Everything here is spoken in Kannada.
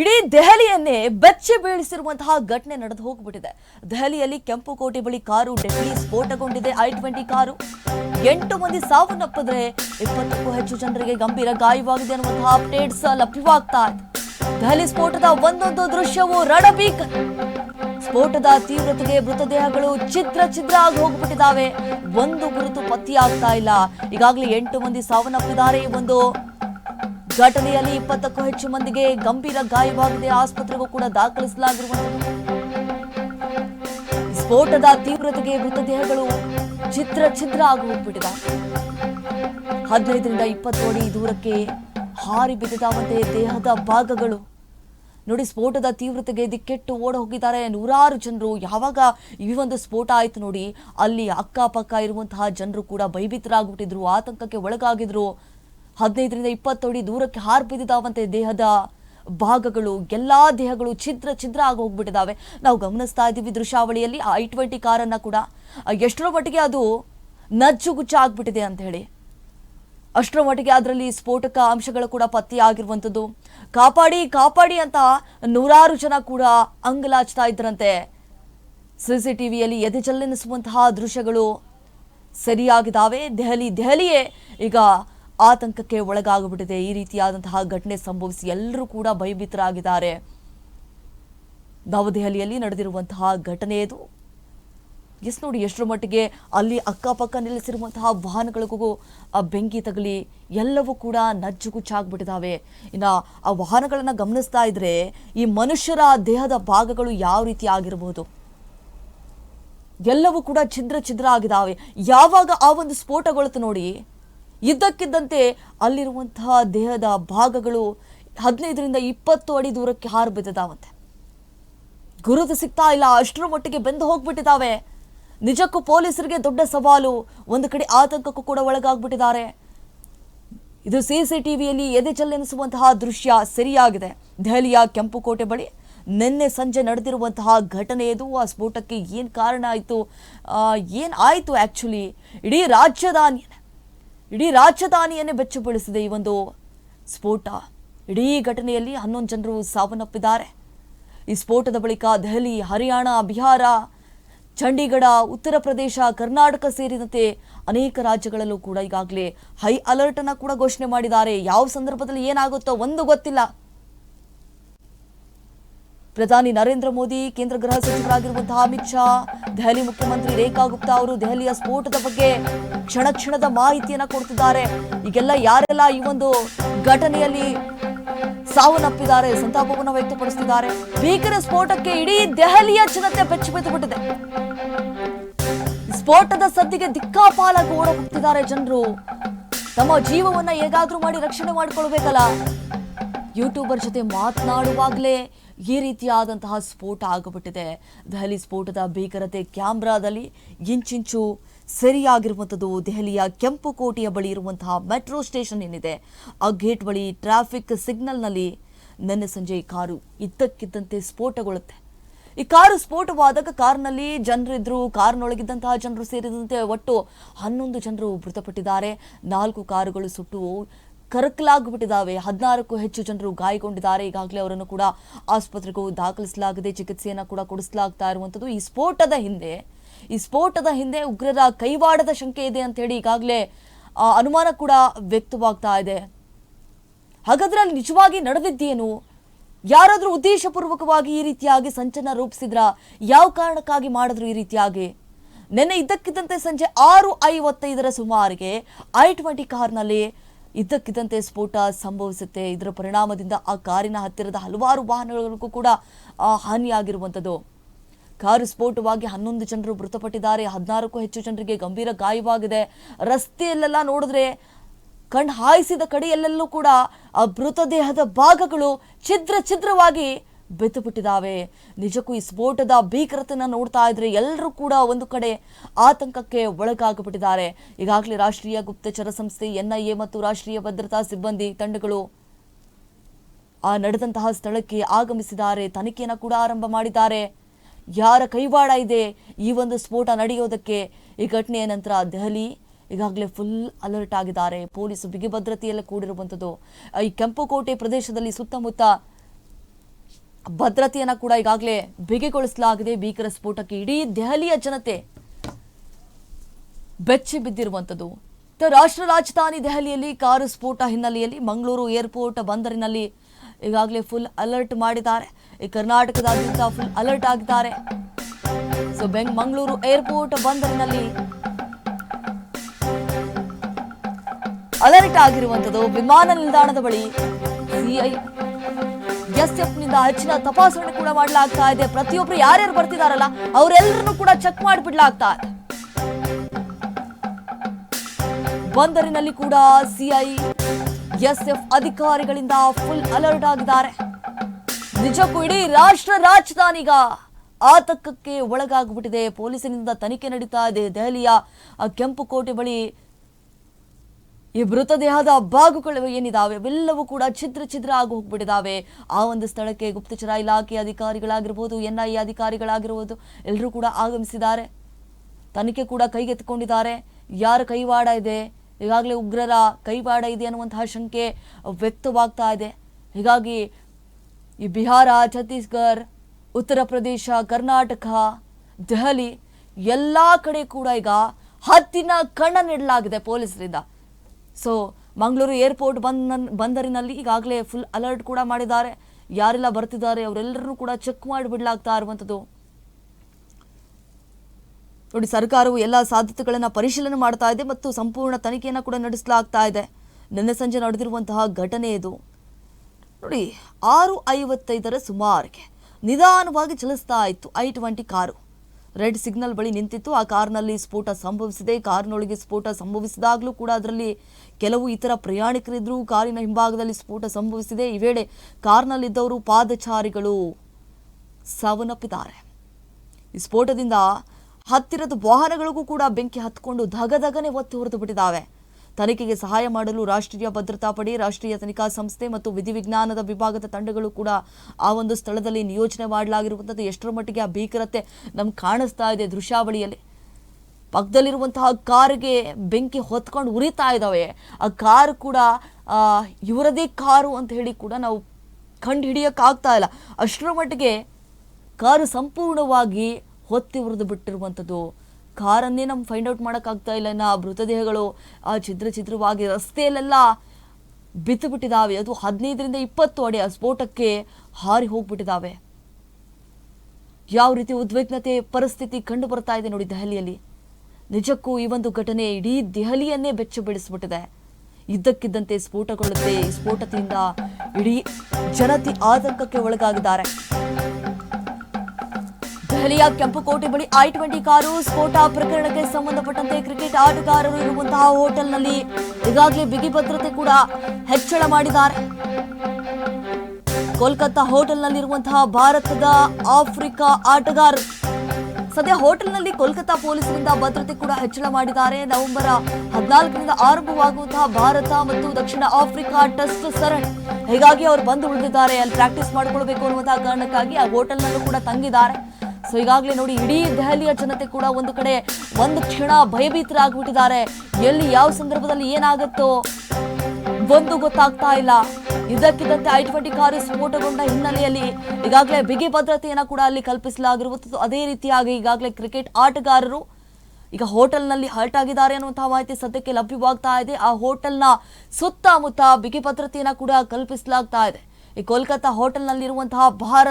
ಇಡೀ ದೆಹಲಿಯನ್ನೇ ಬೆಚ್ಚಿ ಬೀಳಿಸಿರುವಂತಹ ಘಟನೆ ನಡೆದು ಹೋಗ್ಬಿಟ್ಟಿದೆ. ದೆಹಲಿಯಲ್ಲಿ ಕೆಂಪು ಕೋಟೆ ಬಳಿ ಕಾರು, ಡೆಲ್ಲಿ ಸ್ಫೋಟಗೊಂಡಿದೆ, ಐ ಟ್ವೆಂಟಿ ಕಾರು. ಎಂಟು ಮಂದಿ ಸಾವನ್ನಪ್ಪಿದ್ರೆ ಇಪ್ಪತ್ತಕ್ಕೂ ಹೆಚ್ಚು ಜನರಿಗೆ ಗಂಭೀರ ಗಾಯವಾಗಿದೆ ಅನ್ನುವಂತಹ ಅಪ್ಡೇಟ್ಸ್ ಲಭ್ಯವಾಗ್ತಾ ಇದೆ. ದೆಹಲಿ ಸ್ಫೋಟದ ಒಂದೊಂದು ದೃಶ್ಯವು ರಡಬೀಕ್ ಸ್ಫೋಟದ ತೀವ್ರತೆಗೆ ಮೃತದೇಹಗಳು ಚಿತ್ರ ಚಿತ್ರ ಆಗಿ ಹೋಗ್ಬಿಟ್ಟಿದ್ದಾವೆ. ಒಂದು ಗುರುತು ಪತ್ತೆಯಾಗ್ತಾ ಇಲ್ಲ. ಈಗಾಗಲೇ ಎಂಟು ಮಂದಿ ಸಾವನ್ನಪ್ಪಿದ್ದಾರೆ ಈ ಒಂದು ಘಟನೆಯಲ್ಲಿ ಇಪ್ಪತ್ತಕ್ಕೂ ಹೆಚ್ಚು ಮಂದಿಗೆ ಗಂಭೀರ ಗಾಯವಾಗಿದೆ. ಆಸ್ಪತ್ರೆಗೂ ಕೂಡ ದಾಖಲಿಸಲಾಗಿರುವ ಸ್ಫೋಟದ ತೀವ್ರತೆಗೆ ಮೃತದೇಹಗಳು ಚಿತ್ರ ಛಿದ್ರ ಆಗಿ ಹೋಗ್ಬಿಟ್ಟಿದೆ. ಹದಿನೈದರಿಂದ ಇಪ್ಪತ್ತು ಅಡಿ ದೂರಕ್ಕೆ ಹಾರಿ ಬಿದ್ದಿದ್ದಾವಂತೆ ದೇಹದ ಭಾಗಗಳು. ನೋಡಿ, ಸ್ಫೋಟದ ತೀವ್ರತೆಗೆ ದಿಕ್ಕೆಟ್ಟು ಓಡ ಹೋಗಿದ್ದಾರೆ ನೂರಾರು ಜನರು ಯಾವಾಗ ಈ ಒಂದು ಸ್ಫೋಟ ಆಯ್ತು ನೋಡಿ, ಅಲ್ಲಿ ಅಕ್ಕಪಕ್ಕ ಇರುವಂತಹ ಜನರು ಕೂಡ ಭಯಭೀತರಾಗ್ಬಿಟ್ಟಿದ್ರು, ಆತಂಕಕ್ಕೆ ಒಳಗಾಗಿದ್ರು. ಹದಿನೈದರಿಂದ ಇಪ್ಪತ್ತು ಅಡಿ ದೂರಕ್ಕೆ ಹಾರ್ ಬಿದ್ದಿದ್ದಾವಂತೆ ದೇಹದ ಭಾಗಗಳು, ಎಲ್ಲ ದೇಹಗಳು ಛಿದ್ರ ಛಿದ್ರ ಆಗಿ ಹೋಗ್ಬಿಟ್ಟಿದ್ದಾವೆ. ನಾವು ಗಮನಿಸ್ತಾ ಇದ್ದೀವಿ ದೃಶ್ಯಾವಳಿಯಲ್ಲಿ ಐ ಟ್ವೆಂಟಿ ಕಾರನ್ನು ಕೂಡ. ಎಷ್ಟರ ಮಟ್ಟಿಗೆ ಅದು ನಜ್ಜುಗುಚ್ಚ ಆಗ್ಬಿಟ್ಟಿದೆ ಅಂತ ಹೇಳಿ. ಅಷ್ಟರ ಮಟ್ಟಿಗೆ ಅದರಲ್ಲಿ ಸ್ಫೋಟಕ ಅಂಶಗಳು ಕೂಡ ಪತ್ತೆಯಾಗಿರುವಂಥದ್ದು. ಕಾಪಾಡಿ ಕಾಪಾಡಿ ಅಂತ ನೂರಾರು ಜನ ಕೂಡ ಅಂಗಲಾಚ್ತಾ ಇದ್ರಂತೆ ವಿಯಲ್ಲಿ ಎದೆ ಚಲ್ಲೆನಿಸುವಂತಹ ದೃಶ್ಯಗಳು ಸರಿಯಾಗಿದ್ದಾವೆ. ದೆಹಲಿ, ದೆಹಲಿಯೇ ಈಗ ಆತಂಕಕ್ಕೆ ಒಳಗಾಗಿಬಿಟ್ಟಿದೆ. ಈ ರೀತಿಯಾದಂತಹ ಘಟನೆ ಸಂಭವಿಸಿ ಎಲ್ಲರೂ ಕೂಡ ಭಯಭೀತರಾಗಿದ್ದಾರೆ. ನವದೆಹಲಿಯಲ್ಲಿ ನಡೆದಿರುವಂತಹ ಘಟನೆ ಇದು. ಎಸ್ ನೋಡಿ, ಎಷ್ಟರ ಮಟ್ಟಿಗೆ ಅಲ್ಲಿ ಅಕ್ಕಪಕ್ಕ ನಿಲ್ಲಿಸಿರುವಂತಹ ವಾಹನಗಳಿಗೂ ಬೆಂಕಿ ತಗಲಿ ಎಲ್ಲವೂ ಕೂಡ ನಜ್ಜುಗುಚ್ಚಾಗ್ಬಿಟ್ಟಿದ್ದಾವೆ. ಇನ್ನು ಆ ವಾಹನಗಳನ್ನು ಗಮನಿಸ್ತಾ ಇದ್ರೆ ಈ ಮನುಷ್ಯರ ದೇಹದ ಭಾಗಗಳು ಯಾವ ರೀತಿ ಆಗಿರಬಹುದು? ಎಲ್ಲವೂ ಕೂಡ ಛಿದ್ರ ಛಿದ್ರ ಆಗಿದ್ದಾವೆ. ಯಾವಾಗ ಆ ಒಂದು ಸ್ಫೋಟಗೊಳ್ತು ನೋಡಿ ಇದ್ದಕ್ಕಿದ್ದಂತೆ ಅಲ್ಲಿರುವಂತಹ ದೇಹದ ಭಾಗಗಳು ಹದಿನೈದರಿಂದ ಇಪ್ಪತ್ತು ಅಡಿ ದೂರಕ್ಕೆ ಹಾರು ಬಿದ್ದಿದಾವಂತೆ. ಗುರುತು ಸಿಗ್ತಾ ಇಲ್ಲ, ಅಷ್ಟರ ಮಟ್ಟಿಗೆ ಬೆಂದು ಹೋಗ್ಬಿಟ್ಟಿದ್ದಾವೆ. ನಿಜಕ್ಕೂ ಪೊಲೀಸರಿಗೆ ದೊಡ್ಡ ಸವಾಲು, ಒಂದು ಕಡೆ ಆತಂಕಕ್ಕೂ ಕೂಡ ಒಳಗಾಗ್ಬಿಟ್ಟಿದ್ದಾರೆ. ಇದು ಸಿ ಸಿ ಟಿ ವಿಯಲ್ಲಿ ಎದೆ ಚೆಲ್ಲೆನಿಸುವಂತಹ ದೃಶ್ಯ ಸರಿಯಾಗಿದೆ. ದೆಹಲಿಯ ಕೆಂಪುಕೋಟೆ ಬಳಿ ನಿನ್ನೆ ಸಂಜೆ ನಡೆದಿರುವಂತಹ ಘಟನೆ ಇದು. ಆ ಸ್ಫೋಟಕ್ಕೆ ಏನು ಕಾರಣ ಆಯಿತು? ಏನು ಆಯಿತು ಆ್ಯಕ್ಚುಲಿ ಇಡೀ ರಾಜಧಾನಿ ಇಡೀ ರಾಜಧಾನಿಯನ್ನೇ ಬೆಚ್ಚಪಡಿಸಿದೆ ಈ ಒಂದು ಸ್ಫೋಟ. ಇಡೀ ಘಟನೆಯಲ್ಲಿ ಹನ್ನೊಂದು ಜನರು ಸಾವನ್ನಪ್ಪಿದ್ದಾರೆ. ಈ ಸ್ಫೋಟದ ಬಳಿಕ ದೆಹಲಿ, ಹರಿಯಾಣ, ಬಿಹಾರ, ಚಂಡೀಗಢ, ಉತ್ತರ ಪ್ರದೇಶ, ಕರ್ನಾಟಕ ಸೇರಿದಂತೆ ಅನೇಕ ರಾಜ್ಯಗಳಲ್ಲೂ ಕೂಡ ಈಗಾಗಲೇ ಹೈ ಅಲರ್ಟ್ ಅನ್ನ ಕೂಡ ಘೋಷಣೆ ಮಾಡಿದ್ದಾರೆ. ಯಾವ ಸಂದರ್ಭದಲ್ಲಿ ಏನಾಗುತ್ತೋ ಒಂದು ಗೊತ್ತಿಲ್ಲ. ಪ್ರಧಾನಿ ನರೇಂದ್ರ ಮೋದಿ, ಕೇಂದ್ರ ಗೃಹ ಸಚಿವರಾಗಿರುವಂತಹ ಅಮಿತ್ ಶಾ ದೆಹಲಿ ಮುಖ್ಯಮಂತ್ರಿ ರೇಖಾ ಗುಪ್ತಾ ಅವರು ದೆಹಲಿಯ ಸ್ಫೋಟದ ಬಗ್ಗೆ ಕ್ಷಣ ಕ್ಷಣದ ಮಾಹಿತಿಯನ್ನ ಕೊಡ್ತಿದ್ದಾರೆ. ಈಗೆಲ್ಲ ಯಾರೆಲ್ಲ ಈ ಒಂದು ಘಟನೆಯಲ್ಲಿ ಸಾವನ್ನಪ್ಪಿದ್ದಾರೆ, ಸಂತಾಪವನ್ನು ವ್ಯಕ್ತಪಡಿಸುತ್ತಿದ್ದಾರೆ ಭೀಕರ ಸ್ಫೋಟಕ್ಕೆ ಇಡೀ ದೆಹಲಿಯ ಜನತೆ ಬೆಚ್ಚಿ ಬಿದ್ದು ಬಿಟ್ಟಿದೆ. ಸ್ಫೋಟದ ಸದ್ದಿಗೆ ದಿಕ್ಕಾಪಾಲಾಗಿ ಓಡ ಜನರು. ತಮ್ಮ ಜೀವವನ್ನ ಹೇಗಾದ್ರೂ ಮಾಡಿ ರಕ್ಷಣೆ ಮಾಡಿಕೊಳ್ಬೇಕಲ್ಲ. ಯೂಟ್ಯೂಬರ್ ಜೊತೆ ಮಾತನಾಡುವಾಗಲೇ ಈ ರೀತಿಯಾದಂತಹ ಸ್ಫೋಟ ಆಗಿಬಿಟ್ಟಿದೆ. ದೆಹಲಿ ಸ್ಫೋಟದ ಭೀಕರತೆ ಕ್ಯಾಮ್ರಾದಲ್ಲಿ ಇಂಚಿಂಚು ಸರಿಯಾಗಿರುವಂಥದ್ದು. ದೆಹಲಿಯ ಕೆಂಪು ಕೋಟೆಯ ಬಳಿ ಇರುವಂತಹ ಮೆಟ್ರೋ ಸ್ಟೇಷನ್ ಏನಿದೆ, ಆ ಗೇಟ್ ಬಳಿ ಟ್ರಾಫಿಕ್ ಸಿಗ್ನಲ್ನಲ್ಲಿ ನಿನ್ನೆ ಸಂಜೆ ಈ ಕಾರು ಇದ್ದಕ್ಕಿದ್ದಂತೆ ಸ್ಫೋಟಗೊಳ್ಳುತ್ತೆ. ಈ ಕಾರು ಸ್ಫೋಟವಾದಾಗ ಕಾರ್ನಲ್ಲಿ ಜನರಿದ್ರು, ಕಾರ್ನೊಳಗಿದ್ದಂತಹ ಜನರು ಸೇರಿದಂತೆ ಒಟ್ಟು ಹನ್ನೊಂದು ಜನರು ಮೃತಪಟ್ಟಿದ್ದಾರೆ. ನಾಲ್ಕು ಕಾರುಗಳು ಸುಟ್ಟು ಕರಕಲಾಗ್ಬಿಟ್ಟಿದ್ದಾವೆ ಹದಿನಾರಕ್ಕೂ ಹೆಚ್ಚು ಜನರು ಗಾಯಗೊಂಡಿದ್ದಾರೆ. ಈಗಾಗಲೇ ಅವರನ್ನು ಕೂಡ ಆಸ್ಪತ್ರೆಗೂ ದಾಖಲಿಸಲಾಗಿದೆ. ಚಿಕಿತ್ಸೆಯನ್ನು ಕೂಡ ಕೊಡಿಸಲಾಗ್ತಾ ಇರುವಂಥದ್ದು. ಈ ಸ್ಫೋಟದ ಹಿಂದೆ, ಈ ಸ್ಫೋಟದ ಹಿಂದೆ ಉಗ್ರರ ಕೈವಾಡದ ಶಂಕೆ ಇದೆ ಅಂತ ಹೇಳಿ ಈಗಾಗಲೇ ಅನುಮಾನ ಕೂಡ ವ್ಯಕ್ತವಾಗ್ತಾ ಇದೆ. ಹಾಗಾದ್ರೆ ಅಲ್ಲಿ ನಿಜವಾಗಿ ನಡೆದಿದ್ದೇನು? ಯಾರಾದರೂ ಉದ್ದೇಶಪೂರ್ವಕವಾಗಿ ಈ ರೀತಿಯಾಗಿ ಸಂಚನ ರೂಪಿಸಿದ್ರ? ಯಾವ ಕಾರಣಕ್ಕಾಗಿ ಮಾಡಿದ್ರು ಈ ರೀತಿಯಾಗಿ? ನಿನ್ನೆ ಇದ್ದಕ್ಕಿದ್ದಂತೆ ಸಂಜೆ ಆರು ಐವತ್ತೈದರ ಸುಮಾರಿಗೆ ಐ ಟ್ವೆಂಟಿ ಕಾರ್ನಲ್ಲಿ ಇದ್ದಕ್ಕಿದ್ದಂತೆ ಸ್ಫೋಟ ಸಂಭವಿಸುತ್ತೆ. ಇದರ ಪರಿಣಾಮದಿಂದ ಆ ಕಾರಿನ ಹತ್ತಿರದ ಹಲವಾರು ವಾಹನಗಳಿಗೂ ಕೂಡ ಹಾನಿಯಾಗಿರುವಂಥದ್ದು. ಕಾರು ಸ್ಫೋಟವಾಗಿ ಹನ್ನೊಂದು ಜನರು ಮೃತಪಟ್ಟಿದ್ದಾರೆ. ಹದಿನಾರಕ್ಕೂ ಹೆಚ್ಚು ಜನರಿಗೆ ಗಂಭೀರ ಗಾಯವಾಗಿದೆ. ರಸ್ತೆಯಲ್ಲೆಲ್ಲ ನೋಡಿದ್ರೆ ಕಣ್ ಹಾಯಿಸಿದ ಕಡೆಯಲ್ಲೆಲ್ಲೂ ಕೂಡ ಆ ಮೃತದೇಹದ ಭಾಗಗಳು ಛಿದ್ರ ಛಿದ್ರವಾಗಿ ಬೆತ್ತು ಬಿಟ್ಟಿದ್ದಾವೆ ನಿಜಕ್ಕೂ ಈ ಸ್ಫೋಟದ ಭೀಕರತನ ನೋಡ್ತಾ ಇದ್ರೆ ಎಲ್ಲರೂ ಕೂಡ ಒಂದು ಕಡೆ ಆತಂಕಕ್ಕೆ ಒಳಗಾಗಿಬಿಟ್ಟಿದ್ದಾರೆ. ಈಗಾಗಲೇ ರಾಷ್ಟ್ರೀಯ ಗುಪ್ತಚರ ಸಂಸ್ಥೆ, ಎನ್ಐಎ ಮತ್ತು ರಾಷ್ಟ್ರೀಯ ಭದ್ರತಾ ಸಿಬ್ಬಂದಿ ತಂಡಗಳು ಆ ನಡೆದಂತಹ ಸ್ಥಳಕ್ಕೆ ಆಗಮಿಸಿದ್ದಾರೆ. ತನಿಖೆಯನ್ನು ಕೂಡ ಆರಂಭ ಮಾಡಿದ್ದಾರೆ. ಯಾರ ಕೈವಾಡ ಇದೆ ಈ ಒಂದು ಸ್ಫೋಟ ನಡೆಯೋದಕ್ಕೆ? ಈ ಘಟನೆಯ ನಂತರ ದೆಹಲಿ ಈಗಾಗಲೇ ಫುಲ್ ಅಲರ್ಟ್ ಆಗಿದ್ದಾರೆ. ಪೊಲೀಸ್ ಬಿಗಿ ಭದ್ರತೆಯಲ್ಲೇ ಕೂಡಿರುವಂಥದ್ದು. ಈ ಕೆಂಪುಕೋಟೆ ಪ್ರದೇಶದಲ್ಲಿ ಸುತ್ತಮುತ್ತ ಭದ್ರತೆಯನ್ನ ಕೂಡ ಈಗಾಗಲೇ ಬಿಗಿಗೊಳಿಸಲಾಗಿದೆ. ಭೀಕರ ಸ್ಫೋಟಕ್ಕೆ ಇಡೀ ದೆಹಲಿಯ ಜನತೆ ಬೆಚ್ಚಿ ಬಿದ್ದಿರುವಂಥದ್ದು. ರಾಷ್ಟ್ರ ರಾಜಧಾನಿ ದೆಹಲಿಯಲ್ಲಿ ಕಾರು ಸ್ಫೋಟ ಹಿನ್ನೆಲೆಯಲ್ಲಿ ಮಂಗಳೂರು ಏರ್ಪೋರ್ಟ್ ಬಂದರಿನಲ್ಲಿ ಈಗಾಗಲೇ ಫುಲ್ ಅಲರ್ಟ್ ಮಾಡಿದ್ದಾರೆ. ಈ ಕರ್ನಾಟಕದಾದ್ಯಂತ ಫುಲ್ ಅಲರ್ಟ್ ಆಗಿದ್ದಾರೆ. ಸೊ ಬೆಂಗ್, ಮಂಗಳೂರು ಏರ್ಪೋರ್ಟ್ ಬಂದರಿನಲ್ಲಿ ಅಲರ್ಟ್ ಆಗಿರುವಂಥದ್ದು. ವಿಮಾನ ನಿಲ್ದಾಣದ ಬಳಿ ಸಿಐ ಎಸ್ಎಫ್ನಿಂದ ಹೆಚ್ಚಿನ ತಪಾಸಣೆ ಕೂಡ ಮಾಡಲಾಗ್ತಾ ಇದೆ. ಪ್ರತಿಯೊಬ್ರು ಯಾರ್ಯಾರು ಬರ್ತಿದಾರಲ್ಲ ಅವರೆಲ್ಲರನ್ನು ಕೂಡ ಚೆಕ್ ಮಾಡಿಬಿಡ್ಲಾಗ್ತಾ ಬಂದರಿನಲ್ಲಿ ಕೂಡ ಸಿಐ ಎಸ್ಎಫ್ ಅಧಿಕಾರಿಗಳಿಂದ ಫುಲ್ ಅಲರ್ಟ್ ಆಗಿದ್ದಾರೆ. ನಿಜಕ್ಕೂ ಇಡೀ ರಾಷ್ಟ್ರ ರಾಜಧಾನಿಗ ಆತಂಕಕ್ಕೆ ಒಳಗಾಗ್ಬಿಟ್ಟಿದೆ. ಪೊಲೀಸರಿಂದ ತನಿಖೆ ನಡೀತಾ ಇದೆ. ದೆಹಲಿಯ ಕೆಂಪು ಕೋಟೆ ಬಳಿ ಈ ಮೃತದೇಹದ ಭಾಗಗಳು ಏನಿದಾವೆ? ಅವೆಲ್ಲವೂ ಕೂಡ ಛಿದ್ರ ಛಿದ್ರ ಆಗಿ ಹೋಗ್ಬಿಟ್ಟಿದಾವೆ. ಆ ಒಂದು ಸ್ಥಳಕ್ಕೆ ಗುಪ್ತಚರ ಇಲಾಖೆ ಅಧಿಕಾರಿಗಳಾಗಿರ್ಬೋದು ಎನ್ ಐ ಅಧಿಕಾರಿಗಳಾಗಿರ್ಬೋದು ಎಲ್ಲರೂ ಕೂಡ ಆಗಮಿಸಿದ್ದಾರೆ. ತನಿಖೆ ಕೂಡ ಕೈಗೆತ್ತಿಕೊಂಡಿದ್ದಾರೆ. ಯಾರ ಕೈವಾಡ ಇದೆ? ಈಗಾಗಲೇ ಉಗ್ರರ ಕೈವಾಡ ಇದೆ ಅನ್ನುವಂತಹ ಶಂಕೆ ವ್ಯಕ್ತವಾಗ್ತಾ ಇದೆ. ಹೀಗಾಗಿ ಈ ಬಿಹಾರ, ಛತ್ತೀಸ್ಗಢ, ಉತ್ತರ ಪ್ರದೇಶ, ಕರ್ನಾಟಕ, ದೆಹಲಿ, ಎಲ್ಲ ಕಡೆ ಕೂಡ ಈಗ ಹತ್ತಿನ ಕಣ ನೀಡಲಾಗಿದೆ ಪೊಲೀಸರಿಂದ. ಸೊ ಮಂಗಳೂರು ಏರ್ಪೋರ್ಟ್ ಬಂದ್ ಬಂದರಿನಲ್ಲಿ ಈಗಾಗಲೇ ಫುಲ್ ಅಲರ್ಟ್ ಕೂಡ ಮಾಡಿದ್ದಾರೆ. ಯಾರೆಲ್ಲ ಬರ್ತಿದ್ದಾರೆ ಅವರೆಲ್ಲರೂ ಕೂಡ ಚೆಕ್ ಮಾಡಿ ಬಿಡಲಾಗ್ತಾ ಇರುವಂಥದ್ದು ನೋಡಿ, ಸರ್ಕಾರವು ಎಲ್ಲ ಸಾಧ್ಯತೆಗಳನ್ನು ಪರಿಶೀಲನೆ ಮಾಡ್ತಾ ಇದೆ ಮತ್ತು ಸಂಪೂರ್ಣ ತನಿಖೆಯನ್ನು ಕೂಡ ನಡೆಸಲಾಗ್ತಾ ಇದೆ. ನಿನ್ನೆ ಸಂಜೆ ನಡೆದಿರುವಂತಹ ಘಟನೆ ಇದು. ನೋಡಿ, ಆರು ಐವತ್ತೈದರ ಸುಮಾರಿಗೆ ನಿಧಾನವಾಗಿ ಚಲಿಸ್ತಾ ಇತ್ತು I twenty car. Red signal ಬಳಿ ನಿಂತಿತ್ತು. ಆ ಕಾರ್ನಲ್ಲಿ ಸ್ಫೋಟ ಸಂಭವಿಸಿದೆ. ಕಾರಿನೊಳಗೆ ಸ್ಫೋಟ ಸಂಭವಿಸಿದಾಗಲೂ ಕೂಡ ಅದರಲ್ಲಿ ಕೆಲವು ಇತರ ಪ್ರಯಾಣಿಕರಿದ್ದರು ಕಾರಿನ ಹಿಂಭಾಗದಲ್ಲಿ ಸ್ಫೋಟ ಸಂಭವಿಸಿದೆ. ಈ ವೇಳೆ ಕಾರ್ನಲ್ಲಿದ್ದವರು ಪಾದಚಾರಿಗಳು ಸಾವನ್ನಪ್ಪಿದ್ದಾರೆ. ಈ ಸ್ಫೋಟದಿಂದ ಹತ್ತಿರದ ವಾಹನಗಳಿಗೂ ಕೂಡ ಬೆಂಕಿ ಹತ್ಕೊಂಡು ಧಗಧಗನೆ ಒತ್ತಿ ಹೊರತು ಬಿಟ್ಟಿದ್ದಾವೆ ತನಿಖೆಗೆ ಸಹಾಯ ಮಾಡಲು ರಾಷ್ಟ್ರೀಯ ಭದ್ರತಾ ಪಡೆ, ರಾಷ್ಟ್ರೀಯ ತನಿಖಾ ಸಂಸ್ಥೆ ಮತ್ತು ವಿಧಿವಿಜ್ಞಾನದ ವಿಭಾಗದ ತಂಡಗಳು ಕೂಡ ಆ ಒಂದು ಸ್ಥಳದಲ್ಲಿ ನಿಯೋಜನೆ ಮಾಡಲಾಗಿರುವಂಥದ್ದು. ಎಷ್ಟರ ಮಟ್ಟಿಗೆ ಆ ಭೀಕರತೆ ನಮ್ಗೆ ಕಾಣಿಸ್ತಾ ಇದೆ ದೃಶ್ಯಾವಳಿಯಲ್ಲಿ. ಪಕ್ಕದಲ್ಲಿರುವಂತಹ ಕಾರಿಗೆ ಬೆಂಕಿ ಹೊತ್ಕೊಂಡು ಉರಿತಾ ಇದ್ದಾವೆ. ಆ ಕಾರು ಕೂಡ ಇವರದೇ ಕಾರು ಅಂತ ಹೇಳಿ ಕೂಡ ನಾವು ಕಂಡು ಹಿಡಿಯೋಕ್ಕಾಗ್ತಾ ಇಲ್ಲ. ಅಷ್ಟರ ಮಟ್ಟಿಗೆ ಕಾರು ಸಂಪೂರ್ಣವಾಗಿ ಹೊತ್ತಿ ಉರಿದು ಬಿಟ್ಟಿರುವಂಥದ್ದು ಕಾರನ್ನೇ ನಮ್ಗೆ ಫೈಂಡ್ ಔಟ್ ಮಾಡೋಕ್ಕಾಗ್ತಾ ಇಲ್ಲ ಇನ್ನು ಆ ಮೃತದೇಹಗಳು, ಆ ಛಿದ್ರ ಛಿದ್ರವಾಗಿ ರಸ್ತೆಯಲ್ಲೆಲ್ಲ ಬಿತ್ತು ಅದು ಹದಿನೈದರಿಂದ ಇಪ್ಪತ್ತು ಅಡಿ ಆ ಸ್ಫೋಟಕ್ಕೆ ಹಾರಿ ಹೋಗ್ಬಿಟ್ಟಿದ್ದಾವೆ ಯಾವ ರೀತಿ ಉದ್ವಿಗ್ನತೆ ಪರಿಸ್ಥಿತಿ ಕಂಡು ಬರ್ತಾ ಇದೆ ನೋಡಿ ದೆಹಲಿಯಲ್ಲಿ. ನಿಜಕ್ಕೂ ಈ ಒಂದು ಘಟನೆ ಇಡೀ ದೆಹಲಿಯನ್ನೇ ಬೆಚ್ಚ ಇದ್ದಕ್ಕಿದ್ದಂತೆ ಸ್ಫೋಟಗೊಳ್ಳುತ್ತೆ ಸ್ಫೋಟದಿಂದ ಇಡೀ ಜನತೆ ಆತಂಕಕ್ಕೆ ಒಳಗಾಗಿದ್ದಾರೆ. ದೆಹಲಿಯ ಕೆಂಪುಕೋಟೆ ಬಳಿ ಐ ಟ್ವೆಂಟಿ ಕಾರು ಸ್ಫೋಟ ಪ್ರಕರಣಕ್ಕೆ ಸಂಬಂಧಪಟ್ಟಂತೆ ಕ್ರಿಕೆಟ್ ಆಟಗಾರರು ಇರುವಂತಹ ಹೋಟೆಲ್ನಲ್ಲಿ ಈಗಾಗಲೇ ಬಿಗಿ ಭದ್ರತೆ ಕೂಡ ಹೆಚ್ಚಳ ಮಾಡಿದ್ದಾರೆ. ಕೋಲ್ಕತ್ತಾ ಹೋಟೆಲ್ನಲ್ಲಿರುವಂತಹ ಭಾರತದ ಆಫ್ರಿಕಾ ಆಟಗಾರರು ಸದ್ಯ ಹೋಟೆಲ್ನಲ್ಲಿ ಕೋಲ್ಕತ್ತಾ ಪೊಲೀಸರಿಂದ ಭದ್ರತೆ ಕೂಡ ಹೆಚ್ಚಳ ಮಾಡಿದ್ದಾರೆ. ನವೆಂಬರ್ ಹದಿನಾಲ್ಕರಿಂದ ಆರಂಭವಾಗುವಂತಹ ಭಾರತ ಮತ್ತು ದಕ್ಷಿಣ ಆಫ್ರಿಕಾ ಟೆಸ್ಟ್ ಸರಣಿ ಹೀಗಾಗಿ ಅವರು ಬಂದು ಉಳಿದಿದ್ದಾರೆ. ಅಲ್ಲಿ ಪ್ರಾಕ್ಟೀಸ್ ಮಾಡಿಕೊಳ್ಬೇಕು ಅನ್ನುವಂತಹ ಕಾರಣಕ್ಕಾಗಿ ಆ ಹೋಟೆಲ್ನಲ್ಲೂ ಕೂಡ ತಂಗಿದ್ದಾರೆ. ಸೊ ಈಗಾಗಲೇ ನೋಡಿ ಇಡೀ ದೆಹಲಿಯ ಜನತೆ ಕೂಡ ಒಂದು ಕಡೆ ಒಂದು ಕ್ಷಣ ಭಯಭೀತರಾಗ್ಬಿಟ್ಟಿದ್ದಾರೆ. ಎಲ್ಲಿ ಯಾವ ಸಂದರ್ಭದಲ್ಲಿ ಏನಾಗುತ್ತೋ ಒಂದು ಗೊತ್ತಾಗ್ತಾ ಇಲ್ಲ. ಇದಕ್ಕಿದ್ದಂತೆ ಐ ಟ್ವೆಂಟಿ ಕಾರು ಸ್ಫೋಟಗೊಂಡ ಹಿನ್ನೆಲೆಯಲ್ಲಿ ಈಗಾಗಲೇ ಬಿಗಿ ಭದ್ರತೆಯನ್ನು ಕೂಡ ಅಲ್ಲಿ ಕಲ್ಪಿಸಲಾಗಿರುವಂಥದ್ದು ಅದೇ ರೀತಿಯಾಗಿ ಈಗಾಗಲೇ ಕ್ರಿಕೆಟ್ ಆಟಗಾರರು ಈಗ ಹೋಟೆಲ್ನಲ್ಲಿ ಹರ್ಟ್ ಆಗಿದ್ದಾರೆ ಅನ್ನುವಂತಹ ಮಾಹಿತಿ ಸದ್ಯಕ್ಕೆ ಲಭ್ಯವಾಗ್ತಾ ಇದೆ. ಆ ಹೋಟೆಲ್ನ ಸುತ್ತಮುತ್ತ ಬಿಗಿ ಭದ್ರತೆಯನ್ನು ಕೂಡ ಕಲ್ಪಿಸಲಾಗ್ತಾ ಇದೆ. ಈ ಕೋಲ್ಕತ್ತಾ ಹೋಟೆಲ್ನಲ್ಲಿರುವಂತಹ ಭಾರತ